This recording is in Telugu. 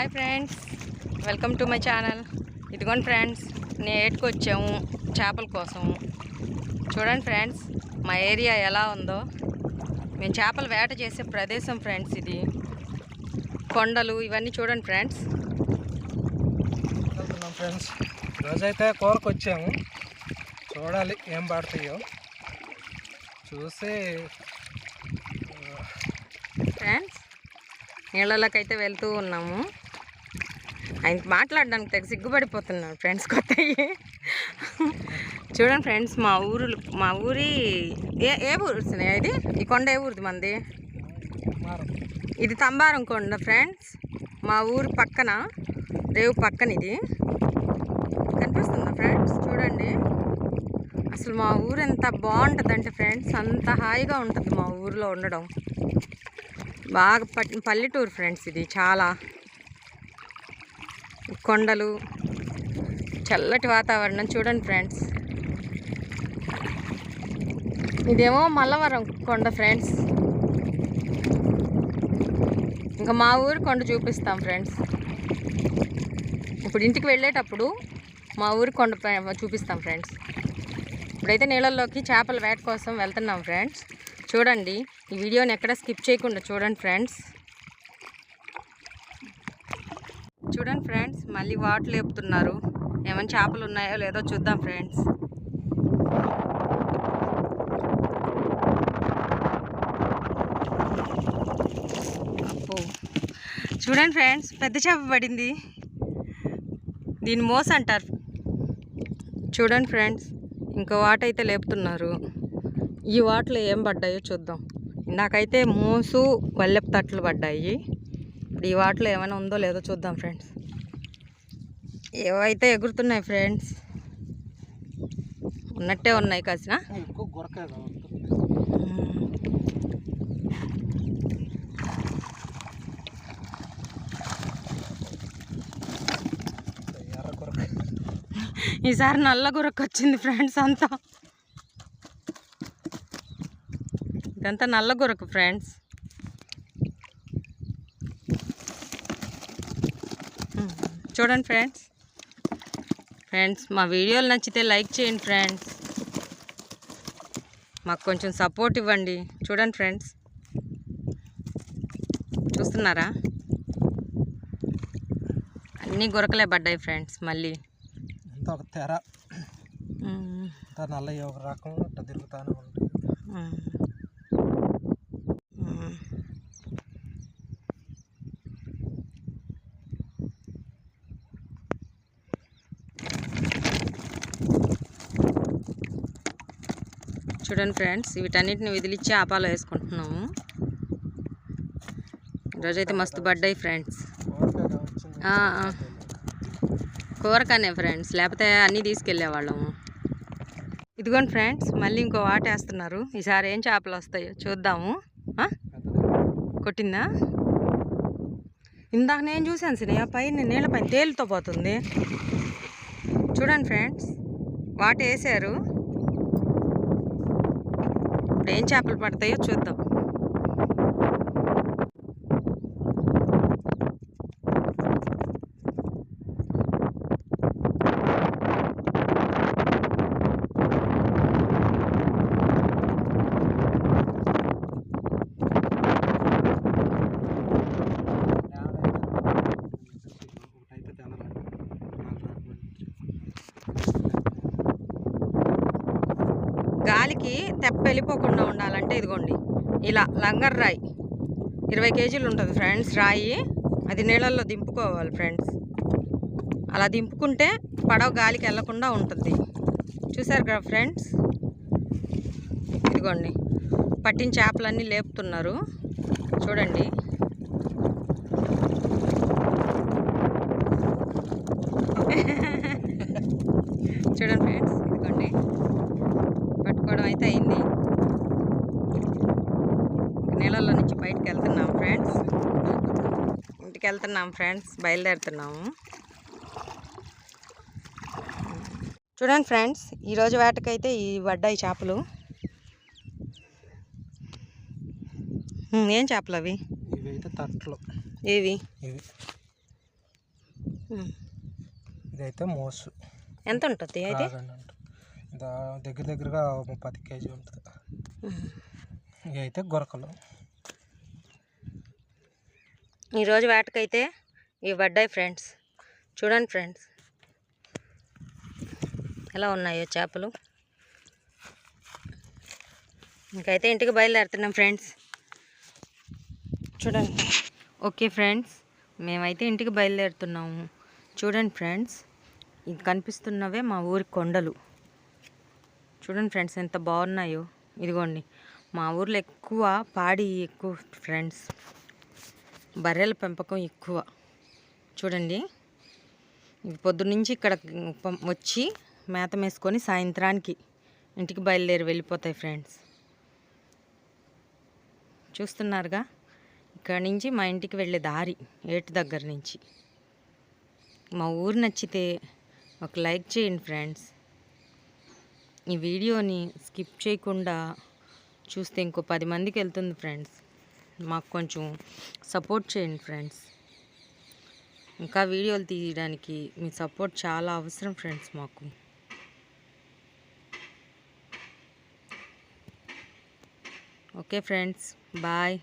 Hi friends. Welcome to my channel. ఇదిగోండి ఫ్రెండ్స్ నేను ఏటుకు వచ్చాము చేపల కోసం. చూడండి ఫ్రెండ్స్ మా ఏరియా ఎలా ఉందో. మేము చేపలు వేట చేసే ప్రదేశం ఫ్రెండ్స్ ఇది. కొండలు ఇవన్నీ చూడండి ఫ్రెండ్స్. ఫ్రెండ్స్. ఈరోజైతే కూరకు వచ్చాము చూడాలి ఏం పడతాయో. చూసి ఫ్రెండ్స్ నీళ్ళలోకి అయితే వెళ్తూ ఉన్నాము. ఆయన మాట్లాడడానికి తెగ సిగ్గుపడిపోతున్నాను ఫ్రెండ్స్ కొత్తవి చూడండి ఫ్రెండ్స్ మా ఊరు మా ఊరి ఏ ఏ ఊరు ఇది? ఈ కొండ ఏ ఊరిది మంది? ఇది తంబారం కొండ ఫ్రెండ్స్. మా ఊరు పక్కన రేవు పక్కన ఇది. కనిపిస్తుందా ఫ్రెండ్స్? చూడండి. అసలు మా ఊరు ఎంత బాగుంటుందంటే ఫ్రెండ్స్ అంత హాయిగా ఉంటుంది మా ఊరిలో ఉండడం. బాగా పట్ పల్లెటూరు ఫ్రెండ్స్ ఇది చాలా. కొండలు చల్లటి వాతావరణం. చూడండి ఫ్రెండ్స్. ఇదేమో మల్లవరం కొండ ఫ్రెండ్స్. ఇంకా మా ఊరు కొండ చూపిస్తాం ఫ్రెండ్స్. ఇప్పుడు ఇంటికి వెళ్ళేటప్పుడు మా ఊరి కొండ చూపిస్తాం ఫ్రెండ్స్. ఇప్పుడైతే నీళ్ళల్లోకి చేపల వేట కోసం వెళ్తున్నాం ఫ్రెండ్స్. చూడండి ఈ వీడియోని ఎక్కడ స్కిప్ చేయకుండా చూడండి ఫ్రెండ్స్. చూడండి ఫ్రెండ్స్ మళ్ళీ వాటర్ లేపుతున్నారు. ఏమైనా చేపలు ఉన్నాయో లేదో చూద్దాం ఫ్రెండ్స్. అబ్బో. చూడండి ఫ్రెండ్స్ పెద్ద చేప పడింది. దీన్ని మోస అంటారు చూడండి ఫ్రెండ్స్ ఇంకో వాట అయితే లేపుతున్నారు. ఈ వాటలో ఏం పడ్డాయో చూద్దాం. నాకైతే మోసు వల్లెపు తట్లు పడ్డాయి. ఇప్పుడు ఈ వాటలో ఏమైనా ఉందో లేదో చూద్దాం ఫ్రెండ్స్ ఏవైతే ఎగురుతున్నాయి ఫ్రెండ్స్ ఉన్నట్టే ఉన్నాయి కాసిన? ఈసారి నల్ల గురకు వచ్చింది ఫ్రెండ్స్ అంతా. ఇదంతా నల్ల గురకు ఫ్రెండ్స్ చూడండి ఫ్రెండ్స్. ఫ్రెండ్స్ మా వీడియోలు నచ్చితే లైక్ చేయండి ఫ్రెండ్స్. మాకు కొంచెం సపోర్ట్ ఇవ్వండి. చూడండి ఫ్రెండ్స్. చూస్తున్నారా? అన్నీ గురకలే పడ్డాయి ఫ్రెండ్స్ మళ్ళీ. ఒక తెర. నల్ల ఒక రకం అట్లా తిరుగుతానే ఉంటాయి మ్మ్. మ్మ్. చూడండి ఫ్రెండ్స్ వీటన్నిటిని వదిలిచ్చి ఆపాలు వేసుకుంటున్నాము. ఈరోజైతే మస్తు పడ్డాయి ఫ్రెండ్స్. గురకాయ కూరకనే ఫ్రెండ్స్ లేకపోతే అన్నీ తీసుకెళ్ళేవాళ్ళము. ఇదిగోండి ఫ్రెండ్స్ మళ్ళీ ఇంకో వాట వేస్తున్నారు. ఈసారి ఏం చేపలు వస్తాయో చూద్దాము. కొట్టిందా? ఇందాక నేను చూశాను సినయ్య పైన నీళ్ళ పైన తేలితో పోతుంది. చూడండి ఫ్రెండ్స్ వాట వేసారు. ఇప్పుడు ఏం చేపలు పడతాయో చూద్దాం. గాలికి తెప్ప వెళ్ళిపోకుండా ఉండాలంటే ఇదిగోండి. ఇలా లంగర్ రాయి. ఇరవై కేజీలు ఉంటుంది ఫ్రెండ్స్ రాయి. అది నీళ్ళల్లో దింపుకోవాలి ఫ్రెండ్స్. అలా దింపుకుంటే పడవ గాలికి వెళ్ళకుండా ఉంటుంది. చూసారు కదా ఫ్రెండ్స్? ఇదిగోండి. పట్టిన చేపలన్నీ లేపుతున్నారు. చూడండి ఫ్రెండ్స్ ఇదిగోండి పట్టుకోవడం అయితే అయింది నీళ్ళల్లో నుంచి బయటకు వెళ్తున్నాం ఫ్రెండ్స్. ఇంటికి వెళ్తున్నాం ఫ్రెండ్స్. బయలుదేరుతున్నాము. చూడండి ఫ్రెండ్స్ ఈరోజు వేటకైతే ఈ వడ్డాయి చేపలు. ఏం చేపలు అవి? తట్లు ఏవి. ఇదైతే మోసు. ఎంత ఉంటుంది అయితే? దగ్గర దగ్గరగా పది కేజీ ఉంటుంది. ఇవి అయితే గొరకలు. ఈరోజు వేటకైతే ఇవి పడ్డాయి ఫ్రెండ్స్. చూడండి ఫ్రెండ్స్. ఎలా ఉన్నాయో చేపలు. ఇంకైతే ఇంటికి బయలుదేరుతున్నాం ఫ్రెండ్స్. చూడండి. ఓకే ఫ్రెండ్స్ మేమైతే ఇంటికి బయలుదేరుతున్నాము. చూడండి ఫ్రెండ్స్ ఇది కనిపిస్తున్నవే మా ఊరి కొండలు. చూడండి ఫ్రెండ్స్ ఎంత బాగున్నాయో. ఇదిగోండి మా ఊర్లో ఎక్కువ పాడి ఎక్కువ ఫ్రెండ్స్. బర్రెల పెంపకం ఎక్కువ. చూడండి. పొద్దున్నుంచి ఇక్కడ వచ్చి మేత వేసుకొని సాయంత్రానికి ఇంటికి బయలుదేరి వెళ్ళిపోతాయి ఫ్రెండ్స్. చూస్తున్నారుగా? ఇక్కడ నుంచి మా ఇంటికి వెళ్ళే దారి ఏటు దగ్గర నుంచి? మా ఊరు నచ్చితే ఒక లైక్ చేయండి ఫ్రెండ్స్. ఈ వీడియోని స్కిప్ చేయకుండా చూస్తే ఇంకో పది మందికి వెళ్తుంది ఫ్రెండ్స్. మాకు కొంచెం సపోర్ట్ చేయండి ఫ్రెండ్స్. ఇంకా వీడియోలు తీయడానికి మీ సపోర్ట్ చాలా అవసరం ఫ్రెండ్స్ మాకు. Okay friends bye.